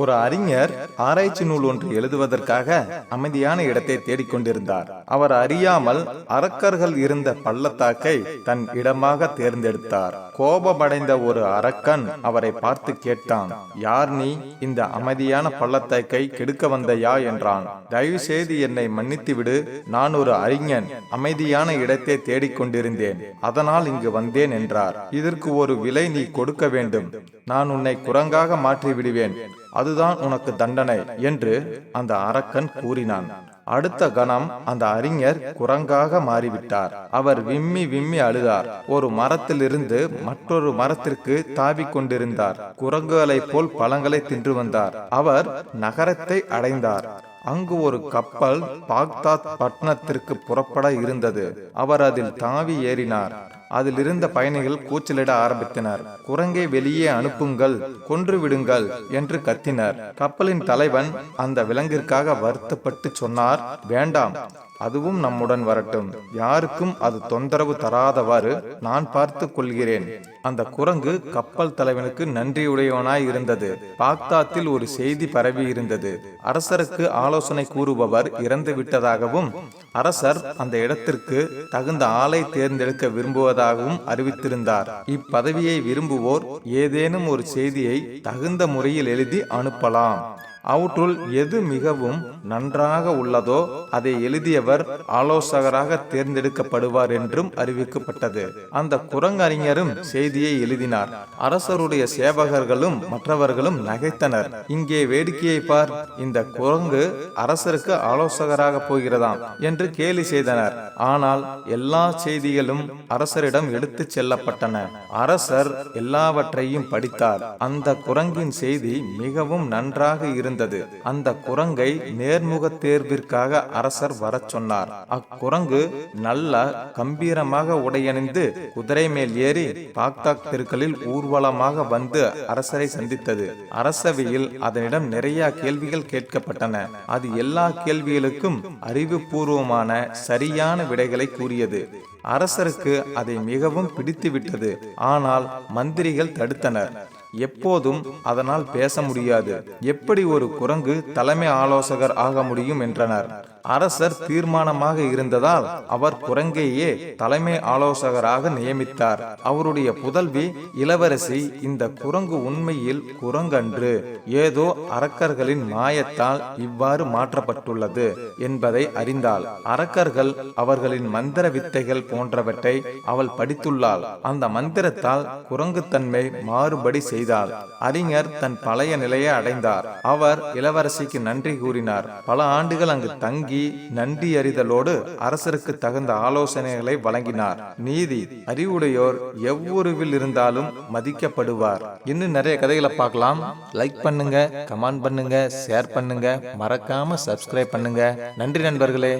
ஒரு அறிஞர் ஆராய்ச்சி நூல் ஒன்று எழுதுவதற்காக அமைதியான இடத்தை தேடிக்கொண்டிருந்தார். அவர் அறியாமல் அரக்கர்கள் இருந்த பள்ளத்தாக்கை தன் இடமாக தேர்ந்தெடுத்தார். கோபமடைந்த ஒரு அரக்கன் அவரை பார்த்து கேட்டான் யார் நீ? இந்த அமைதியான பள்ளத்தாக்கை கெடுக்க வந்தையா என்றான். தயவு செய்து என்னை மன்னித்து விடு நான் ஒரு அறிஞன் அமைதியான இடத்தை தேடிக்கொண்டிருந்தேன். அதனால் இங்கு வந்தேன் என்றார். இதற்கு ஒரு விலை நீ கொடுக்க வேண்டும். நான் உன்னை குரங்காக மாற்றி விடுவேன் அதுதான் உனக்கு தண்டனை என்று அந்த அரக்கன் கூறினான். அடுத்த கணம் அந்த அறிஞர் குரங்காக மாறிவிட்டார். அவர் விம்மி விம்மி அழுதார். ஒரு மரத்திலிருந்து மற்றொரு மரத்திற்கு தாவிக் கொண்டிருந்தார். குரங்குகளைப் போல் பழங்களை தின்று வந்தார். அவர் நகரத்தை அடைந்தார். அங்கு ஒரு கப்பல் பாக்தாத் பட்டணத்திற்கு புறப்பட இருந்தது. அவர் அதில் தாவி ஏறினார். அதில் இருந்த பயணிகள் கூச்சலிட ஆரம்பித்தனர். குரங்கை வெளியே அனுப்புங்கள் கொன்று விடுங்கள் என்று கத்தினர். கப்பலின் தலைவன் அந்த விலங்கிற்காக வருத்தப்பட்டு சொன்னார் வேண்டாம் அதுவும் நம்முடன் வரட்டும். யாருக்கும் அது தொந்தரவு தராதவாறு நான் பார்த்து கொள்கிறேன். அந்த குரங்கு கப்பல் தலைவனுக்கு நன்றியுடையவனாய் இருந்தது. பாக்தாத்தில் ஒரு செய்தி பரவி இருந்தது. அரசருக்கு ஆலோசனை கூறுபவர் இறந்து விட்டதாகவும் அரசர் அந்த இடத்திற்கு தகுந்த ஆளை தேர்ந்தெடுக்க விரும்புவதாகவும் அறிவித்திருந்தார். இப்பதவியை விரும்புவோர் ஏதேனும் ஒரு செய்தியை தகுந்த முறையில் எழுதி அனுப்பலாம். அவற்றுள் எது மிகவும் நன்றாக உள்ளதோ அதை எழுதியவர் ஆலோசகராக தேர்ந்தெடுக்கப்படுவார் என்றும் அறிவிக்கப்பட்டது. அந்த குரங்கறிஞரும் செய்தியை எழுதினார். அரசருடைய சேவகர்களும் மற்றவர்களும் நகைத்தனர். இங்கே வேடிக்கையை பார் இந்த குரங்கு அரசருக்கு ஆலோசகராக போகிறதாம் என்று கேலி செய்தனர். ஆனால் எல்லா செய்திகளும் அரசரிடம் எடுத்துச் செல்லப்பட்டன. அரசர் எல்லாவற்றையும் படித்தார். அந்த குரங்கின் செய்தி மிகவும் நன்றாக இருந்தது. அந்த குரங்கை நேர்முக தேர்விற்காக அரசர் வரச் சொன்னார். அக்குரங்கு நல்ல கம்பீரமாக உடையணிந்து குதிரை மேல் ஏறி பாக்தாக் தெருக்களில் ஊர்வலமாக வந்து அரசரை சந்தித்தது. அரசவையில் அதனிடம் நிறைய கேள்விகள் கேட்கப்பட்டன. அது எல்லா கேள்விகளுக்கும் அறிவுபூர்வமான சரியான விடைகளை கூறியது. அரசருக்கு அதை மிகவும் பிடித்துவிட்டது. ஆனால் மந்திரிகள் தடுத்தனர். எப்போதும் அதனால் பேச முடியாது. எப்படி ஒரு குரங்கு தலைமை ஆலோசகர் ஆக முடியும்? என்றனர். அரசர் தீர்மானமாக இருந்ததால் அவர் குரங்கையே தலைமை ஆலோசகராக நியமித்தார். அவருடைய புதல்வி இளவரசி இந்த குரங்கு உண்மையில் குரங்கன்று ஏதோ அரக்கர்களின் மாயத்தால் இவ்வாறு மாற்றப்பட்டுள்ளது என்பதை அறிந்தாள். அரக்கர்கள் அவர்களின் மந்திர வித்தைகள் போன்றவற்றை அவள் படித்துள்ளாள். அந்த மந்திரத்தால் குரங்குத்தன்மை மாறுபடி செய்தாள். அறிஞர் தன் பழைய நிலையை அடைந்தார். அவர் இளவரசிக்கு நன்றி கூறினார். பல ஆண்டுகள் அங்கு தங்கி நன்றி அறிதலோடு அரசருக்கு தகுந்த ஆலோசனைகளை வழங்கினார். நீதி அறிவுடையோர் எவ்வுருவில் இருந்தாலும் மதிக்கப்படுவார். இன்னும் நிறைய கதைகளை பார்க்கலாம். லைக் பண்ணுங்க கமெண்ட் பண்ணுங்க ஷேர் பண்ணுங்க. மறக்காம சப்ஸ்கிரைப் பண்ணுங்க. நன்றி நண்பர்களே.